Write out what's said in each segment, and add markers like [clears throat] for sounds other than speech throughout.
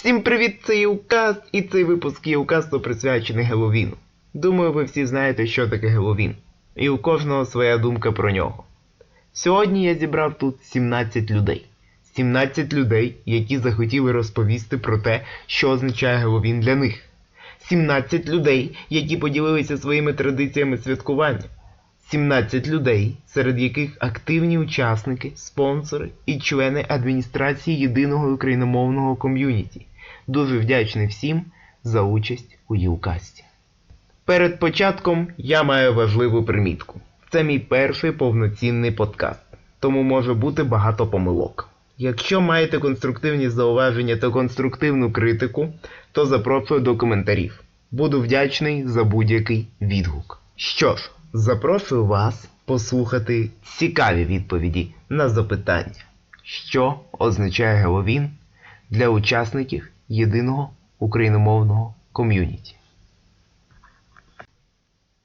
Всім привіт, це Указ, і цей випуск Укасту присвячений Геловіну. Думаю, ви всі знаєте, що таке Геловін, і у кожного своя думка про нього. Сьогодні я зібрав тут 17 людей. 17 людей, які захотіли розповісти про те, що означає Геловін для них. 17 людей, які поділилися своїми традиціями святкування. 17 людей, серед яких активні учасники, спонсори і члени адміністрації єдиного україномовного ком'юніті. Дуже вдячний всім за участь у Юкасті. Перед початком я маю важливу примітку. Це мій перший повноцінний подкаст, тому може бути багато помилок. Якщо маєте конструктивні зауваження та конструктивну критику, то запрошую до коментарів. Буду вдячний за будь-який відгук. Що ж, запрошую вас послухати цікаві відповіді на запитання, що означає Геловін для учасників єдиного україномовного ком'юніті.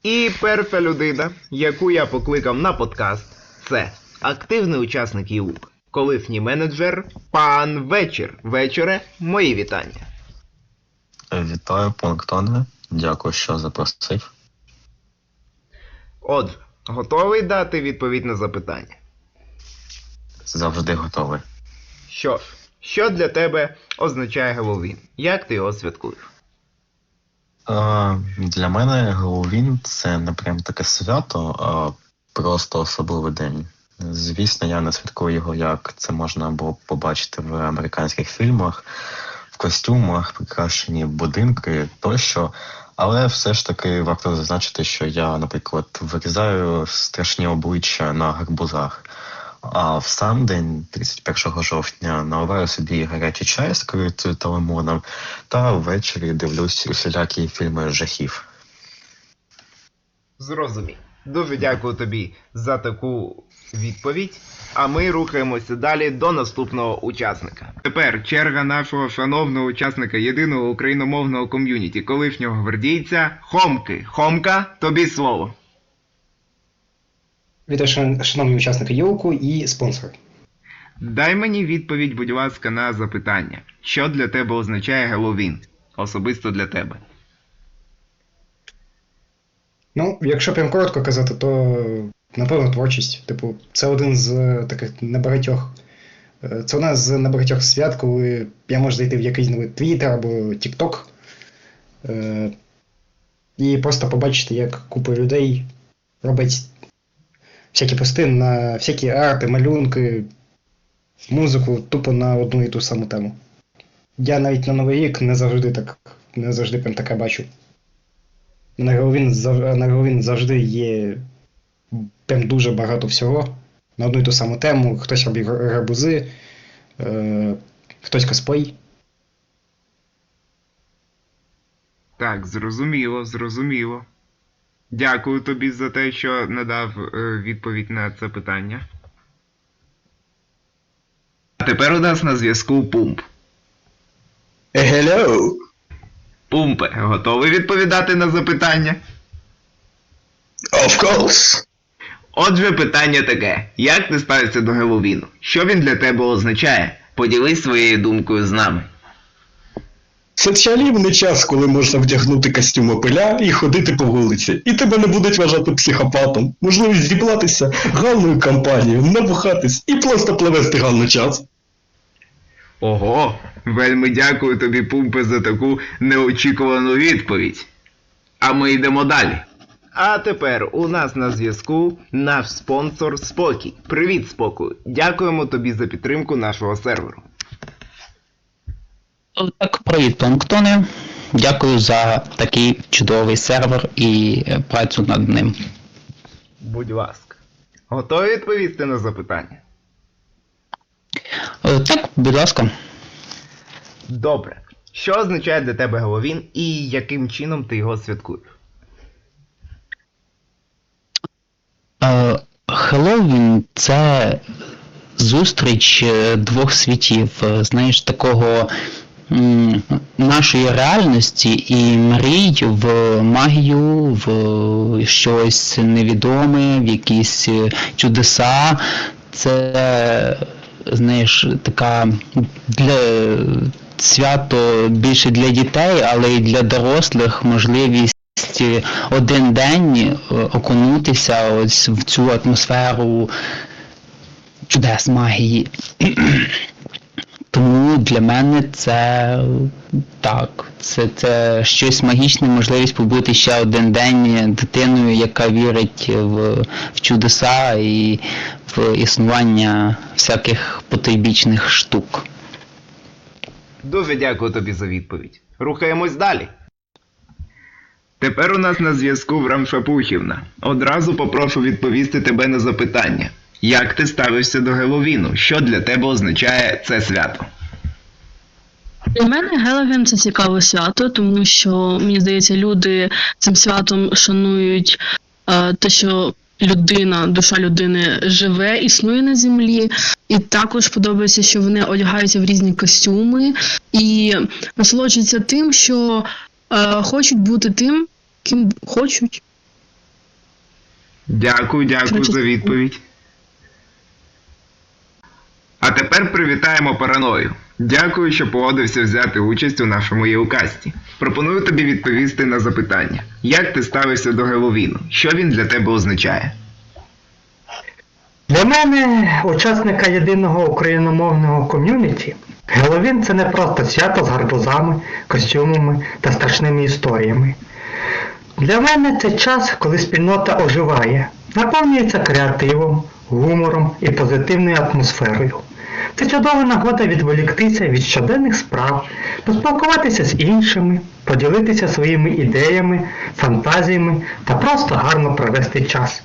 І перша людина, яку я покликав на подкаст, це активний учасник ЄУК, колишній менеджер пан Вечір. Вечоре, мої вітання. Вітаю, Планктоне. Дякую, що запросив. Отже, готовий дати відповідь на запитання? Завжди готовий. Що ж, що для тебе означає Геловін? Як ти його святкуєш? Е, для мене Геловін це не прям таке свято, а просто особливий день. Звісно, я не святкую його, як це можна було побачити в американських фільмах, в костюмах, прикрашені будинки тощо. Але все ж таки варто зазначити, що я, наприклад, вирізаю страшні обличчя на гарбузах. А в сам день, 31 жовтня, наливаю собі гарячий чай з корицею та лимоном, та ввечері дивлюсь усілякі фільми жахів. Зрозумів. Дуже дякую тобі за таку відповідь. А ми рухаємося далі до наступного учасника. Тепер черга нашого шановного учасника єдиного україномовного ком'юніті, колишнього гвардійця Хомки. Хомка, тобі слово. Вітаю, шановні учасники Йоуку і спонсори. Дай мені відповідь, будь ласка, на запитання. Що для тебе означає Геловін? Особисто для тебе. Ну, якщо прям коротко казати, то напевно творчість. Типу, це один з е, таких небагатьох. е, Це одна з небагатьох свят, коли я можу зайти в якийсь новий Твіттер або TikTok е, і просто побачити, як купа людей робить всякі пости на всякі арти, малюнки, музику тупо на одну і ту саму тему. Я навіть на Новий рік не завжди так, не завжди прям таке бачу. На Геловін, на завжди є прям дуже багато всього. На одну і ту саму тему. Хтось робить гар- гарбузи, е, хтось косплей. Так, зрозуміло, зрозуміло. Дякую тобі за те, що надав е, відповідь на це питання. А тепер у нас на зв'язку Пумп. Hello. Пумпе, готовий відповідати на запитання? Of course. Отже, питання таке: як ти ставишся до Геловіну? Що він для тебе означає? Поділись своєю думкою з нами. Це чарівний час, коли можна вдягнути костюм опиля і ходити по вулиці. І тебе не будуть вважати психопатом. Можливість зібратися гарною компанією, набухатись і просто провести гарний час. Ого, вельми дякую тобі, Пумпе, за таку неочікувану відповідь. А ми йдемо далі. А тепер у нас на зв'язку наш спонсор Спокій. Привіт, Спокою. Дякуємо тобі за підтримку нашого серверу. Так, привіт, Планктоне. Дякую за такий чудовий сервер і е, працю над ним. Будь ласка. Готові відповісти на запитання? Е, Так, будь ласка. Добре. Що означає для тебе Геловін і яким чином ти його святкуєш? Е, Хеллоуін це зустріч двох світів, знаєш, такого нашої реальності і мрій в магію, в щось невідоме, в якісь е, чудеса. Це знаєш, така для свято більше для дітей, але й для дорослих можливість е, один день е, окунутися ось в цю атмосферу чудес магії. [clears throat] Тому для мене це так, це, це щось магічне, можливість побути ще один день дитиною, яка вірить в, в чудеса і в існування всяких потойбічних штук. Дуже дякую тобі за відповідь. Рухаємось далі. Тепер у нас на зв'язку Врам Шапухівна. Одразу попрошу відповісти тебе на запитання. Як ти ставишся до Геловіну? Що для тебе означає це свято? Для мене Геловін це цікаве свято, тому що мені здається, люди цим святом шанують е, те, що людина, душа людини живе, існує на землі, і також подобається, що вони одягаються в різні костюми і насолоджуються тим, що е, хочуть бути тим, ким хочуть. Дякую, дякую Коротше, за відповідь. А тепер привітаємо параною. Дякую, що погодився взяти участь у нашому єукасті. Пропоную тобі відповісти на запитання. Як ти ставишся до Геловіну? Що він для тебе означає? Для мене, учасника єдиного україномовного ком'юніті, Геловін це не просто свято з гарбузами, костюмами та страшними історіями. Для мене це час, коли спільнота оживає, наповнюється креативом, гумором і позитивною атмосферою. Це чудова нагода відволіктися від щоденних справ, поспілкуватися з іншими, поділитися своїми ідеями, фантазіями та просто гарно провести час.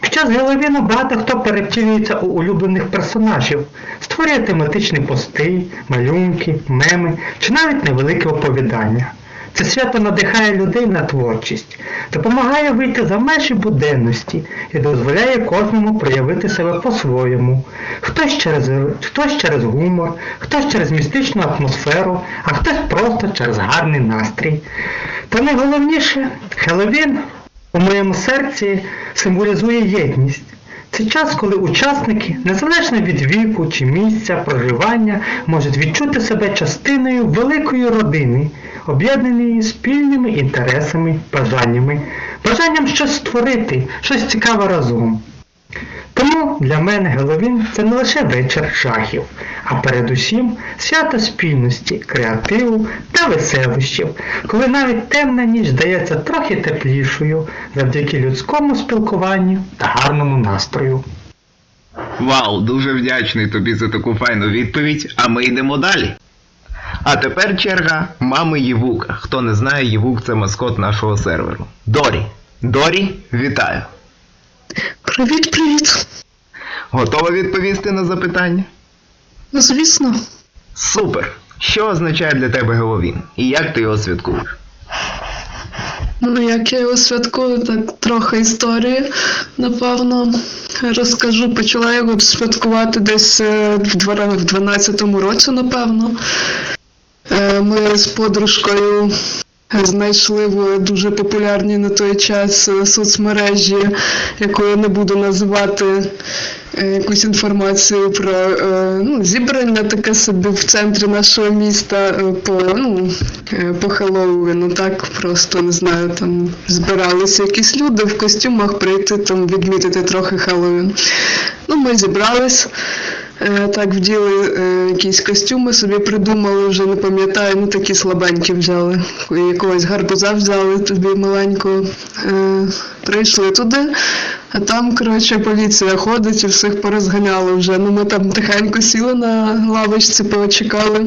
Під час Геловіну багато хто перевтілюється у улюблених персонажів, створює тематичні пости, малюнки, меми чи навіть невелике оповідання. Це свято надихає людей на творчість, допомагає вийти за межі буденності і дозволяє кожному проявити себе по-своєму. Хтось через, хтось через гумор, хтось через містичну атмосферу, а хтось просто через гарний настрій. Та найголовніше, Хеллоуін у моєму серці символізує єдність. Це час, коли учасники, незалежно від віку чи місця проживання, можуть відчути себе частиною великої родини, об'єднаної спільними інтересами, бажаннями, бажанням щось створити, щось цікаве разом. Тому для мене Геловін це не лише вечір жахів, а передусім свято спільності, креативу та веселощів, коли навіть темна ніч здається трохи теплішою завдяки людському спілкуванню та гарному настрою. Вау, дуже вдячний тобі за таку файну відповідь, а ми йдемо далі. А тепер черга мами Євука. Хто не знає, Євук це маскот нашого серверу. Дорі. Дорі, вітаю. Привіт, привіт. Готова відповісти на запитання? Ну, звісно. Супер! Що означає для тебе Геловін? І як ти його святкуєш? Ну, як я його святкую, так трохи історії, напевно, розкажу. Почала я його святкувати десь е, в двора- 12-му році, напевно. Е, Ми з подружкою знайшли в дуже популярній на той час е, соцмережі, яку я не буду називати е, якусь інформацію про е, ну, зібрання таке собі в центрі нашого міста по, ну, по Хеллоуіну, так просто не знаю, там збиралися якісь люди в костюмах прийти там відмітити трохи Хеллоуін. Ну, ми зібрались. Е, Так, вділи е, якісь костюми, собі придумали, вже не пам'ятаю, ну такі слабенькі взяли. Якогось гарбуза взяли тобі маленького. Е, прийшли туди, а там, коротше, поліція ходить і всіх порозганяли вже. Ну ми там тихенько сіли на лавочці, почекали.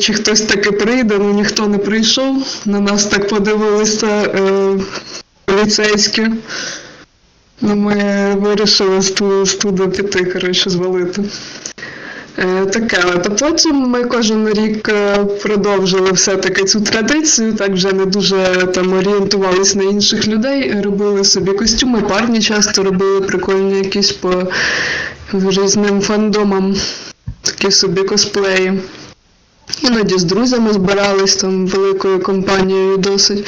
Чи хтось таки прийде, ну ніхто не прийшов. На нас так подивилися е, поліцейські. Ну, ми вирішили з ту- туди піти, коротше, звалити. Е, Таке, а потім ми кожен рік е, продовжили все-таки цю традицію, так вже не дуже там орієнтувались на інших людей, е, робили собі костюми, парні часто робили прикольні якісь по різним фандомам, такі собі косплеї. Іноді з друзями збирались там великою компанією досить.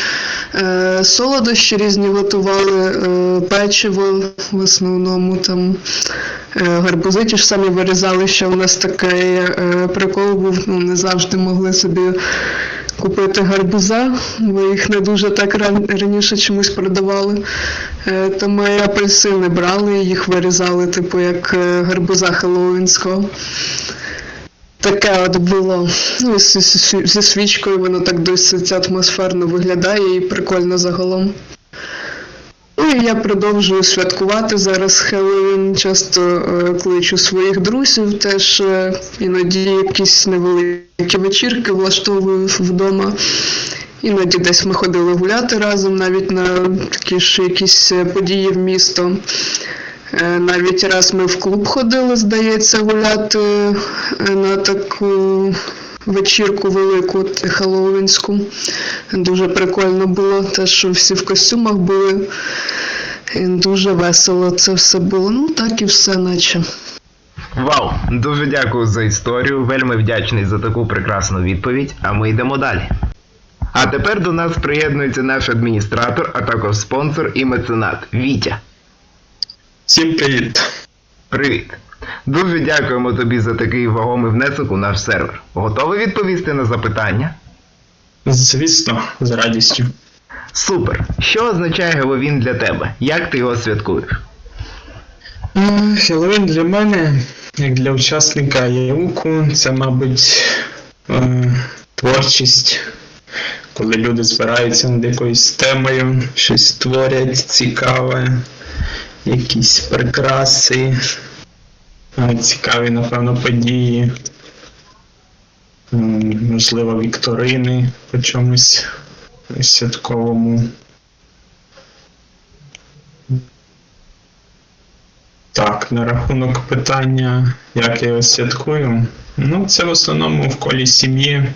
Е, солодощі різні готували, е, печиво в основному там. Е, гарбузи ті ж самі вирізали, що у нас такий е, прикол був, ну не завжди могли собі купити гарбуза, бо їх не дуже так раніше чомусь продавали. Е, Тому і апельсини брали, їх вирізали, типу, як е, гарбуза хеллоуінського. Таке от було. Ну, зі, зі- свічкою воно так досить атмосферно виглядає і прикольно загалом. Ну і я продовжую святкувати зараз Хеллоуін. Часто е, кличу своїх друзів, теж е, іноді якісь невеликі вечірки влаштовую вдома. Іноді десь ми ходили гуляти разом, навіть на такі ж якісь е, події в місто. Е, Навіть раз ми в клуб ходили, здається, гуляти е, на таку вечірку велику хеллоуінську. Дуже прикольно було, те, що всі в костюмах були. І дуже весело це все було. Ну так і все, наче. Вау! Дуже дякую за історію, вельми вдячний за таку прекрасну відповідь, а ми йдемо далі. А тепер до нас приєднується наш адміністратор, а також спонсор і меценат Вітя. Всім привіт. Привіт! Дуже дякуємо тобі за такий вагомий внесок у наш сервер. Готовий відповісти на запитання? Звісно, з радістю. Супер! Що означає Геловін для тебе? Як ти його святкуєш? Е, Хеллоуін для мене, як для учасника ЯУКу, це, мабуть, е, творчість, коли люди збираються над якоюсь темою, щось творять цікаве, якісь прикраси, цікаві, напевно, події, можливо, вікторини по чомусь святковому. Так, на рахунок питання, як я його святкую. Ну, це в основному в колі сім'ї.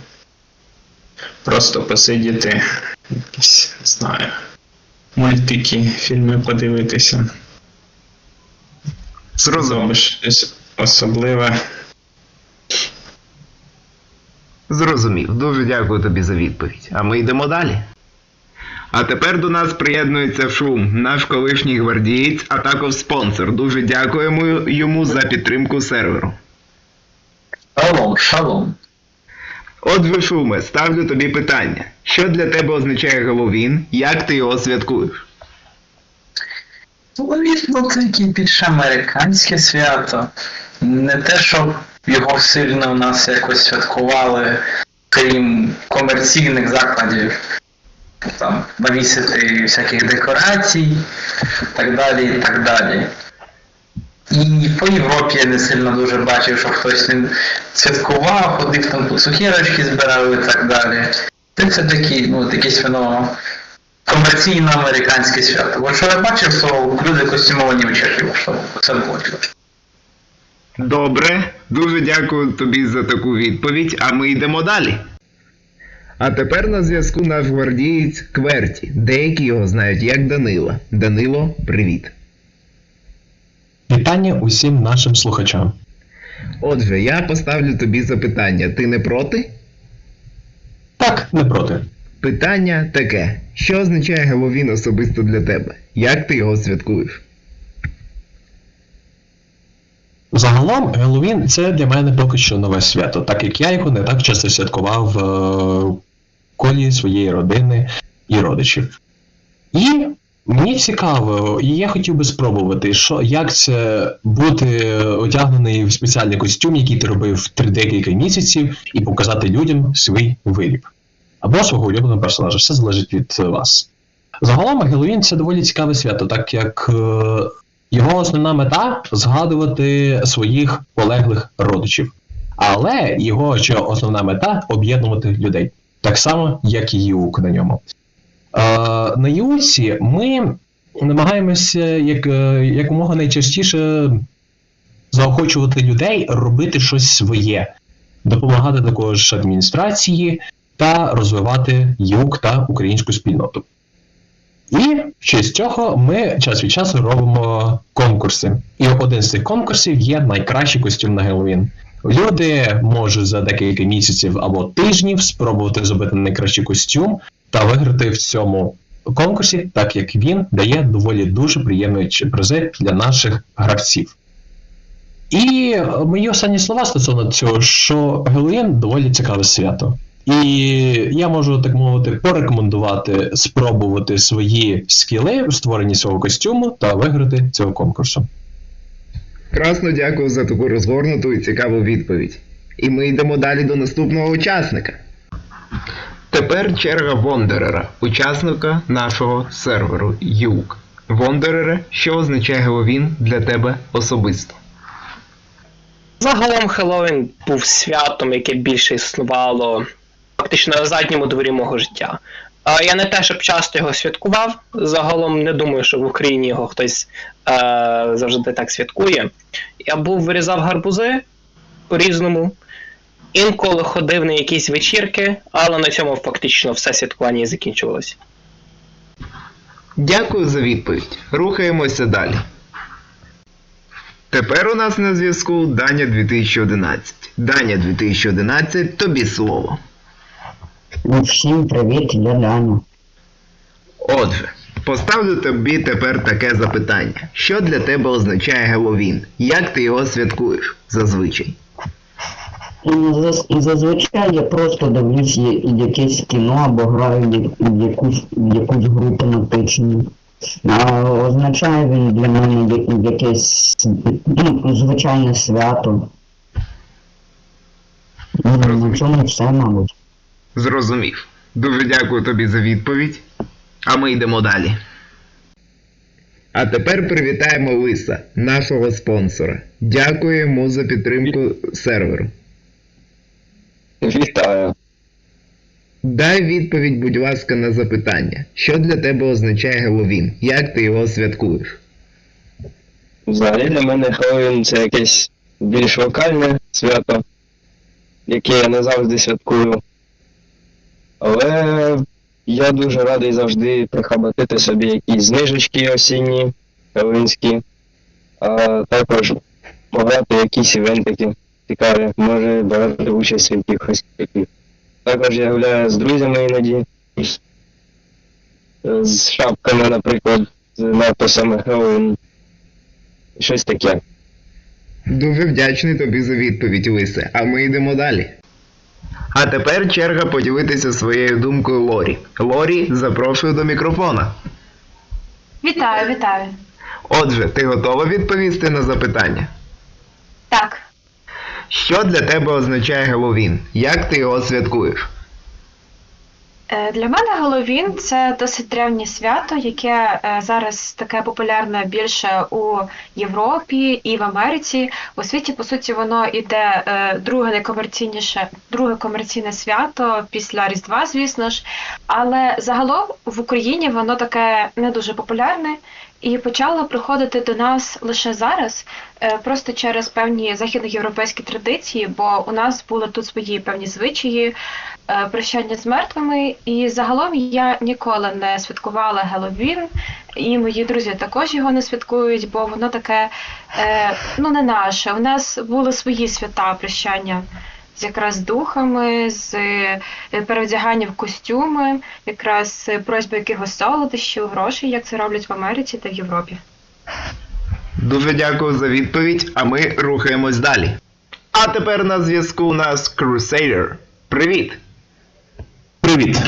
Просто посидіти, якісь, не знаю, мультики, фільми подивитися. Зрозумів. Зробиш щось особливе. Зрозумів. Дуже дякую тобі за відповідь. А ми йдемо далі. А тепер до нас приєднується Шум, наш колишній гвардієць, а також спонсор. Дуже дякуємо йому за підтримку серверу. Шалом, шалом. Отже, Шуме, ставлю тобі питання. Що для тебе означає Геловін? Як ти його святкуєш? Ну, це таке більш американське свято. Не те, щоб його сильно у нас якось святкували, крім комерційних закладів. Там навісити всяких декорацій, так далі, і так далі. І по Європі я не сильно дуже бачив, що хтось ним святкував, ходив там цукерочки збирав і так далі. Це все-таки, ну, якесь воно комерційно американське свято. Бо що я бачив, то люди костюмовані вечірки влаштовували. Це було чудово. Добре, дуже дякую тобі за таку відповідь, а ми йдемо далі. А тепер на зв'язку наш гвардієць Кверті. Деякі його знають як Данила. Данило, привіт. Вітання усім нашим слухачам. Отже, я поставлю тобі запитання. Ти не проти? Так, не проти. Питання таке: що означає Геловін особисто для тебе? Як ти його святкуєш? Загалом, Геловін це для мене поки що нове свято, так як я його не так часто святкував е, в колі своєї родини і родичів. І мені цікаво, і я хотів би спробувати, що, як це бути одягнений в спеціальний костюм, який ти робив три декілька місяців, і показати людям свій виріб. Або свого улюбленого персонажа, все залежить від е, вас. Загалом Геловін це доволі цікаве свято, так як е, його основна мета згадувати своїх полеглих родичів. Але його ще основна мета об'єднувати людей, так само, як і Юк на ньому. Е, на Юці ми намагаємося як, е, якомога найчастіше заохочувати людей робити щось своє, допомагати також адміністрації та розвивати юк та українську спільноту. І в честь цього ми час від часу робимо конкурси. І один з цих конкурсів є найкращий костюм на Геловін. Люди можуть за декілька місяців або тижнів спробувати зробити найкращий костюм та виграти в цьому конкурсі, так як він дає доволі дуже приємні призи для наших гравців. І мої останні слова стосовно цього, що Геловін доволі цікаве свято. І я можу так мовити порекомендувати спробувати свої скіли в створенні свого костюму та виграти цього конкурсу. Красно дякую за таку розгорнуту і цікаву відповідь. І ми йдемо далі до наступного учасника. Тепер черга Вондерера, учасника нашого серверу Юк. Вондерере, що означає Геловін для тебе особисто? Загалом Хеллоуін був святом, яке більше існувало фактично на задньому дворі мого життя. Я не те, щоб часто його святкував. Загалом не думаю, що в Україні його хтось е, завжди так святкує. Я був вирізав гарбузи по-різному. Інколи ходив на якісь вечірки, але на цьому фактично все святкування і закінчувалося. Дякую за відповідь. Рухаємося далі. Тепер у нас на зв'язку Даня 2011. Даня 2011, тобі слово. Ну, всім привіт, я Даня. Отже, поставлю тобі тепер таке запитання. Що для тебе означає Геловін? Як ти його святкуєш зазвичай? І зазвичай я просто дивлюсь якесь кіно або граю в якусь, якусь гру тематичну. А означає він для мене якесь ну, звичайне свято. Ну, На цьому все, мабуть. Зрозумів. Дуже дякую тобі за відповідь. А ми йдемо далі. А тепер привітаємо Лиса, нашого спонсора. Дякуємо за підтримку серверу. Вітаю. Дай відповідь, будь ласка, на запитання. Що для тебе означає Геловін? Як ти його святкуєш? Взагалі для мене Хеллоуін це якесь більш локальне свято, яке я не завжди святкую. Але я дуже радий завжди прихабатити собі якісь знижечки осінні, хеллоуінські, а також пограти якісь івентики цікаві, може брати участь в якихось таких. Також я гуляю з друзями іноді, з шапками, наприклад, з надписами Хеллоуін. Щось таке. Дуже вдячний тобі за відповідь, Лисе, а ми йдемо далі. А тепер черга поділитися своєю думкою Лорі. Лорі, запрошую до мікрофона. Вітаю, вітаю. Отже, ти готова відповісти на запитання? Так, Що для тебе означає Геловін? Як ти його святкуєш? Е, для мене Головін це досить древнє свято, яке е, зараз таке популярне більше у Європі і в Америці. У світі, по суті, воно іде е, друге найкомерційніше, друге комерційне свято після Різдва, звісно ж. Але загалом в Україні воно таке не дуже популярне. І почало приходити до нас лише зараз, е, просто через певні західноєвропейські традиції, бо у нас були тут свої певні звичаї, е, прощання з мертвими. І загалом я ніколи не святкувала Геловін, і мої друзі також його не святкують, бо воно таке е, ну не наше. У нас були свої свята прощання з якраз духами, з е, перевдягання в костюми, якраз е, просьби якихось солодощів, грошей, як це роблять в Америці та в Європі. Дуже дякую за відповідь, а ми рухаємось далі. А тепер на зв'язку у нас Crusader. Привіт! Привіт!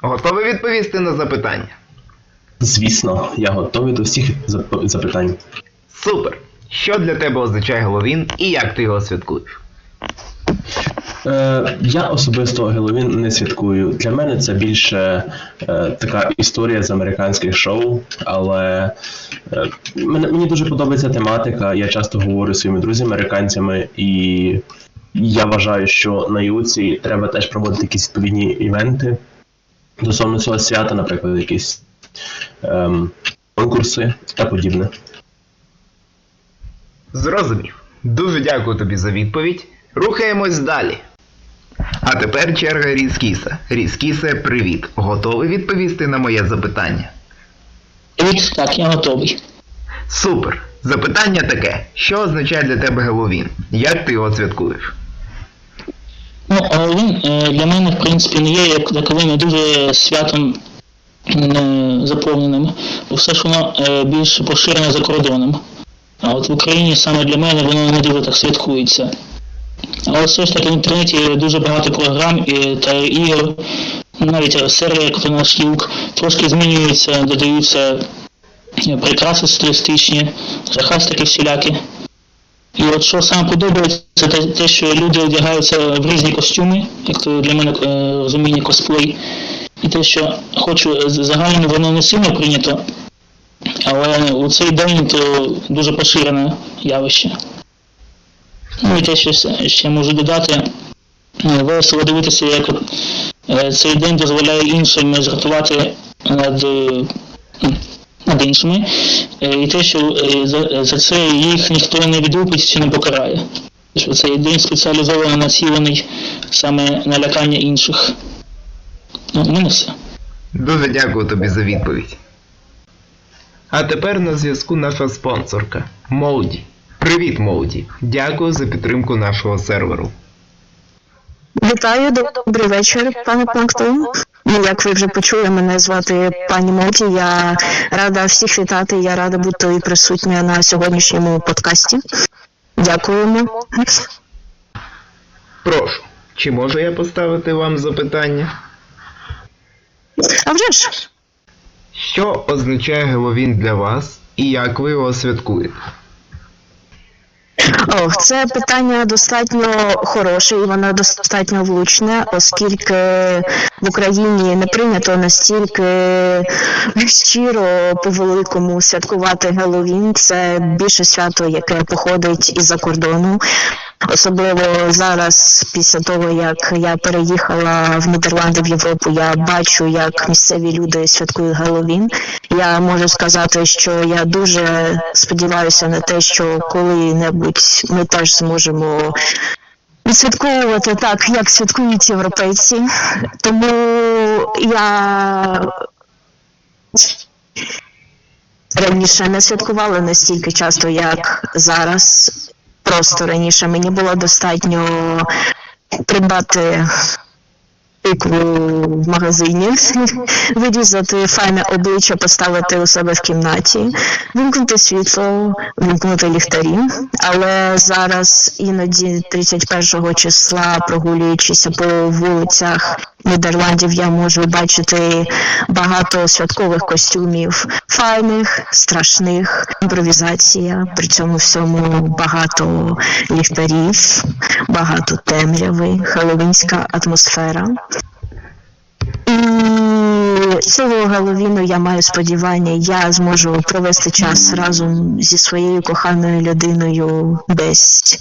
Готовий відповісти на запитання? Звісно, я готовий до всіх запитань. Супер! Що для тебе означає Геловін і як ти його святкуєш? Е, я особисто Геловін не святкую. Для мене це більше е, така історія з американських шоу, але е, мені дуже подобається тематика. Я часто говорю зі своїми друзями американцями, і я вважаю, що на Юці треба теж проводити якісь відповідні івенти стосовно цього свята, наприклад, якісь ем, конкурси та подібне. Зрозумів. Дуже дякую тобі за відповідь. Рухаємось далі. А тепер черга Різкіса. Різкісе, привіт. Готовий відповісти на моє запитання? Привіт, так, я готовий. Супер! Запитання таке: що означає для тебе Геловін? Як ти його святкуєш? Ну, Геловін е, для мене, в принципі, не є як таковим дуже святом заповненим, бо все ж воно е, більш поширене за кордоном. А от в Україні саме для мене воно не дуже так святкується. Але все ж таки в інтернеті дуже багато програм і, та ігор, навіть серія, як то наш юг, трошки змінюються, додаються прикраси стилістичні, жахастики всілякі. І от що саме подобається, це те, те, що люди одягаються в різні костюми, як то для мене е, розуміння косплей. І те, що хочу, загально воно не сильно прийнято, але у цей день то дуже поширене явище. Ну і те, що ще можу додати, е, весело дивитися, як е, цей день дозволяє іншим жартувати над, е, над іншими, і те, що за, це їх ніхто не відлупить чи не покарає. Що цей день спеціалізовано націлений саме на лякання інших. Ну, мене все. Дуже дякую тобі за відповідь. А тепер на зв'язку наша спонсорка Моуді. Привіт, Моуді! Дякую за підтримку нашого серверу. Вітаю, добрий вечір, пане Планктон. Ну, Як ви вже почули, мене звати пані Моті. Я рада всіх вітати. Я рада бути присутня на сьогоднішньому подкасті. Дякуємо. Прошу, чи можу я поставити вам запитання? А вже ж, Що означає Геловін для вас і як ви його святкуєте? О, це питання достатньо хороше і воно достатньо влучне, оскільки в Україні не прийнято настільки щиро по-великому святкувати Геловін. Це більше свято, яке походить із-за кордону. Особливо зараз, після того як я переїхала в Нідерланди в Європу, я бачу, як місцеві люди святкують Геловін. Я можу сказати, що я дуже сподіваюся на те, що коли-небудь ми теж зможемо відсвятковувати так, як святкують європейці. Тому я раніше не святкувала настільки часто, як зараз. Просто раніше мені було достатньо придбати тикву в магазині, [laughs] вирізати файне обличчя, поставити у себе в кімнаті, вимкнути світло, вимкнути ліхтарі. Але зараз іноді 31 числа, прогулюючися по вулицях Нідерландів, я можу бачити багато святкових костюмів, файних, страшних, імпровізація. При цьому всьому багато ліхтарів, багато темряви, хеловінська атмосфера. І цього Геловіну я маю сподівання, я зможу провести час разом зі своєю коханою людиною десь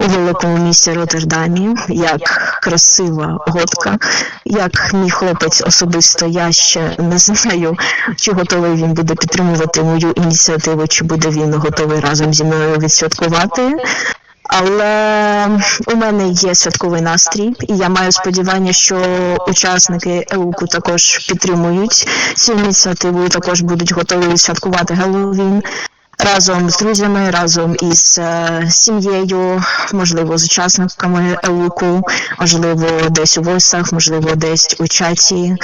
у великому місті Роттердамі, як красива готка, як мій хлопець особисто, я ще не знаю, чи готовий він буде підтримувати мою ініціативу, чи буде він готовий разом зі мною відсвяткувати. Але у мене є святковий настрій, і я маю сподівання, що учасники ЕУКу також підтримують цю ініціативу і також будуть готові святкувати Геловін разом з друзями, разом із е, сім'єю, можливо, з учасниками ЕУКу, можливо, десь у войсах, можливо, десь у чаті.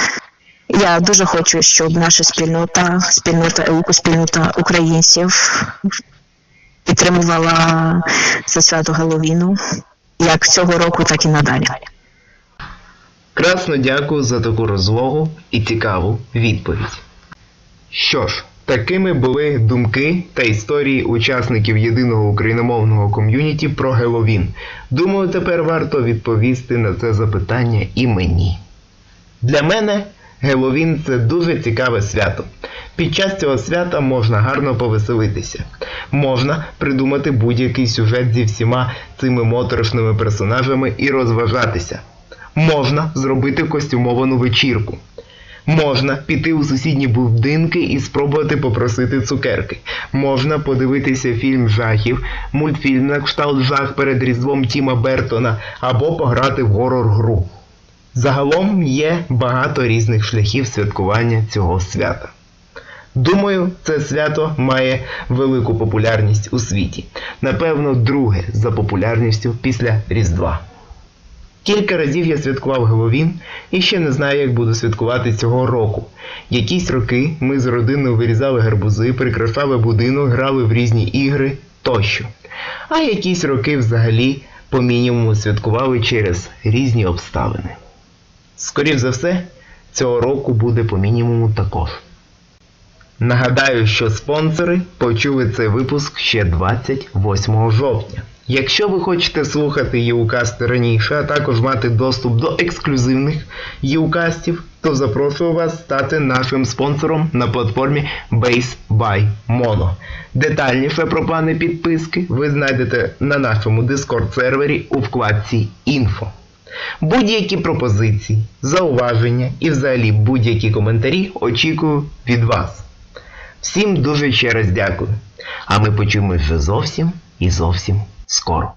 Я дуже хочу, щоб наша спільнота, спільнота ЕУКу, спільнота українців підтримувала це свято Геловіну як цього року, так і надалі. Красно дякую за таку розлогу і цікаву відповідь. Що ж, такими були думки та історії учасників єдиного україномовного ком'юніті про Геловін. Думаю, тепер варто відповісти на це запитання і мені. Для мене Геловін це дуже цікаве свято. Під час цього свята можна гарно повеселитися. Можна придумати будь-який сюжет зі всіма цими моторошними персонажами і розважатися. Можна зробити костюмовану вечірку. Можна піти у сусідні будинки і спробувати попросити цукерки. Можна подивитися фільм жахів, мультфільм на кшталт жах перед різдвом Тіма Бертона або пограти в горор-гру. Загалом є багато різних шляхів святкування цього свята. Думаю, це свято має велику популярність у світі. Напевно, друге за популярністю після Різдва. Кілька разів я святкував Геловін і ще не знаю, як буду святкувати цього року. Якісь роки ми з родиною вирізали гарбузи, прикрашали будинок, грали в різні ігри тощо. А якісь роки взагалі по мінімуму святкували через різні обставини. Скоріше за все, цього року буде по мінімуму також. Нагадаю, що спонсори почули цей випуск ще 28 жовтня. Якщо ви хочете слухати Єукасти раніше, а також мати доступ до ексклюзивних Єукастів, то запрошую вас стати нашим спонсором на платформі Base by Mono. Детальніше про плани підписки ви знайдете на нашому Discord сервері у вкладці Інфо. Будь-які пропозиції, зауваження і взагалі будь-які коментарі очікую від вас. Всім дуже ще раз дякую. А ми почуємося вже зовсім і зовсім скоро.